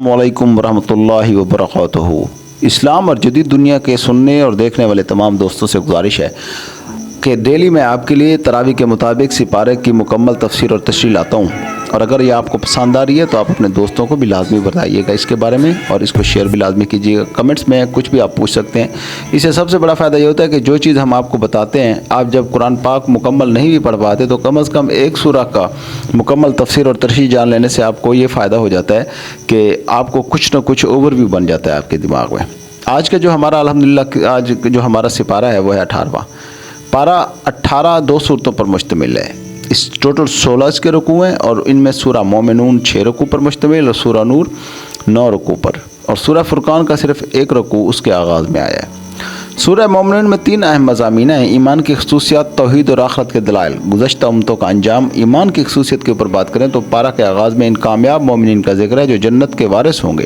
السلام علیکم ورحمۃ اللہ وبرکاتہ اسلام اور جدید دنیا کے سننے اور دیکھنے والے تمام دوستوں سے گزارش ہے۔ کہ ڈیلی میں آپ کے لیے تراوی کے مطابق سپارے کی مکمل تفسیر اور تشریح لاتا ہوں۔ اور اگر یہ آپ کو پسند آ رہی ہے تو آپ اپنے دوستوں کو بھی لازمی بتائیے گا اس کے بارے میں اور اس کو شیئر بھی لازمی کیجیے گا۔ کمنٹس میں کچھ بھی آپ پوچھ سکتے ہیں۔ اس سے سب سے بڑا فائدہ یہ ہوتا ہے کہ جو چیز ہم آپ کو بتاتے ہیں، آپ جب قرآن پاک مکمل نہیں بھی پڑھ پاتے تو کم از کم ایک سورہ کا مکمل تفسیر اور ترشیح جان لینے سے آپ کو یہ فائدہ ہو جاتا ہے کہ آپ کو کچھ نہ کچھ اوور بھی بن جاتا ہے آپ کے دماغ میں۔ آج کا جو ہمارا الحمدللہ آج جو ہمارا سپارہ ہے وہ ہے اٹھارہواں پارہ اٹھارہ دو صورتوں پر مشتمل ہے۔ اس ٹوٹل سولہ اس کے رکوع ہیں اور ان میں سورہ مومنون چھ رکوع پر مشتمل اور سورہ نور نو رکوع پر۔ اور سورہ فرقان کا صرف ایک رکوع اس کے آغاز میں آیا ہے۔ سورہ مومنون میں تین اہم مضامین ہیں۔ ایمان کی خصوصیات، توحید اور آخرت کے دلائل۔ گزشتہ امتوں کا انجام۔ ایمان کی خصوصیت کے اوپر بات کریں تو پارہ کے آغاز میں ان کامیاب مومنین کا ذکر ہے جو جنت کے وارث ہوں گے۔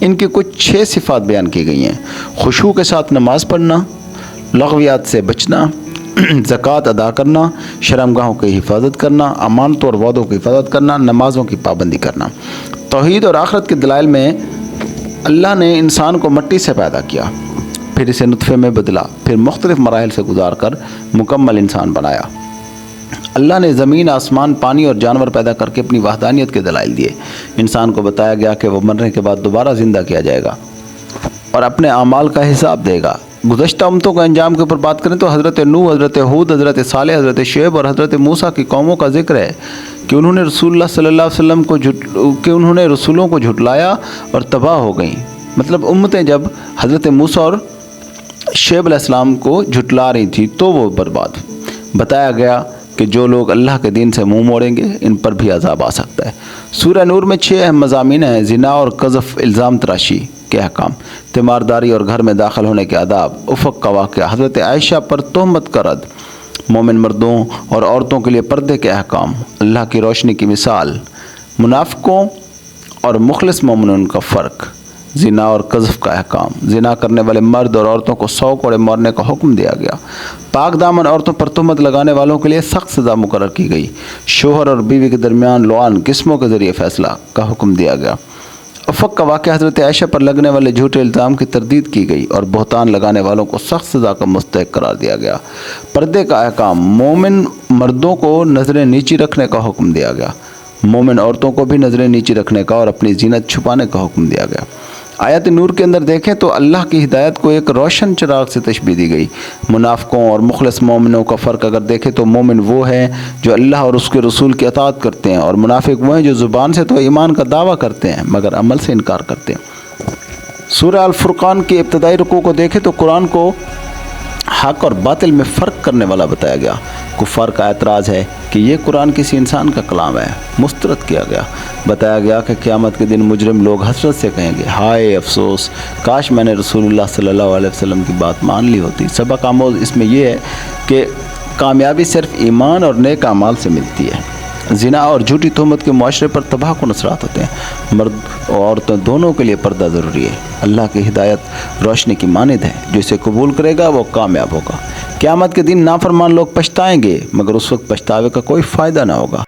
ان کی کچھ چھ صفات بیان کی گئی ہیں۔ خوشو کے ساتھ نماز پڑھنا، لغویات سے بچنا زکوٰۃ ادا کرنا شرم گاہوں کی حفاظت کرنا امانت اور وعدوں کی حفاظت کرنا، نمازوں کی پابندی کرنا۔ توحید اور آخرت کے دلائل میں اللہ نے انسان کو مٹی سے پیدا کیا، پھر اسے نطفے میں بدلا، پھر مختلف مراحل سے گزار کر مکمل انسان بنایا۔ اللہ نے زمین، آسمان، پانی اور جانور پیدا کر کے اپنی وحدانیت کے دلائل دیے۔ انسان کو بتایا گیا کہ وہ مرنے کے بعد دوبارہ زندہ کیا جائے گا اور اپنے اعمال کا حساب دے گا۔ گزشتہ امتوں کا انجام کے اوپر بات کریں تو حضرت نو حضرت حود حضرت صالح، حضرت شعیب اور حضرت موسیٰ کی قوموں کا ذکر ہے کہ انہوں نے رسول اللہ صلی اللہ علیہ وسلم کو جھٹ کہ انہوں نے رسولوں کو جھٹلایا اور تباہ ہو گئیں۔ مطلب امتیں جب حضرت موسیٰ اور شعیب علیہ السلام کو جھٹلا رہی تھی تو وہ برباد۔ بتایا گیا کہ جو لوگ اللہ کے دین سے منہ موڑیں گے، ان پر بھی عذاب آ سکتا ہے۔ سورہ نور میں چھ اہم مضامین ہیں، زنا اور قذف، الزام تراشی کے احکام۔ تیمارداری اور گھر میں داخل ہونے کے آداب افق کا واقعہ۔ حضرت عائشہ پر تہمت کا رد۔ مومن مردوں اور عورتوں کے لیے پردے کے احکام۔ اللہ کی روشنی کی مثال۔ منافقوں اور مخلص مومنوں کا فرق۔ زنا اور قذف کا احکام۔ زنا کرنے والے مرد اور عورتوں کو سو کوڑے مارنے کا حکم دیا گیا۔ پاک دامن عورتوں پر تہمت لگانے والوں کے لیے سخت سزا مقرر کی گئی۔ شوہر اور بیوی کے درمیان لوان قسموں کے ذریعے فیصلہ کا حکم دیا گیا۔ افق کا واقعہ حضرت عائشہ پر لگنے والے جھوٹے الزام کی تردید کی گئی اور بہتان لگانے والوں کو سخت سزا کا مستحق قرار دیا گیا۔ پردے کا احکام۔ مومن مردوں کو نظریں نیچی رکھنے کا حکم دیا گیا۔ مومن عورتوں کو بھی نظریں نیچی رکھنے کا اور اپنی زینت چھپانے کا حکم دیا گیا۔ آیت نور کے اندر دیکھیں تو اللہ کی ہدایت کو ایک روشن چراغ سے تشبیح دی گئی۔ منافقوں اور مخلص مومنوں کا فرق اگر دیکھیں تو مومن وہ ہے جو اللہ اور اس کے رسول کی اطاعت کرتے ہیں اور منافق وہ ہیں جو زبان سے تو ایمان کا دعویٰ کرتے ہیں مگر عمل سے انکار کرتے ہیں۔ سورہ الفرقان کے ابتدائی رکوع کو دیکھیں تو قرآن کو حق اور باطل میں فرق کرنے والا بتایا گیا۔ کفار کا اعتراض ہے۔ کہ یہ قرآن کسی انسان کا کلام ہے، مسترد کیا گیا۔ بتایا گیا کہ قیامت کے دن مجرم لوگ حسرت سے کہیں گے، ہائے افسوس، کاش میں نے رسول اللہ صلی اللہ علیہ وسلم کی بات مان لی ہوتی۔ سبق آموز اس میں یہ ہے کہ کامیابی صرف ایمان اور نیک اعمال سے ملتی ہے۔ زنا اور جھوٹی تہمت کے معاشرے پر تباہ کو اثرات ہوتے ہیں۔ مرد اور عورتوں دونوں کے لیے پردہ ضروری ہے۔ اللہ کی ہدایت روشنی کی ماند ہے۔ جو اسے قبول کرے گا وہ کامیاب ہوگا۔ قیامت کے دن نافرمان لوگ پچھتائیں گے، مگر اس وقت پچھتاوے کا کوئی فائدہ نہ ہوگا۔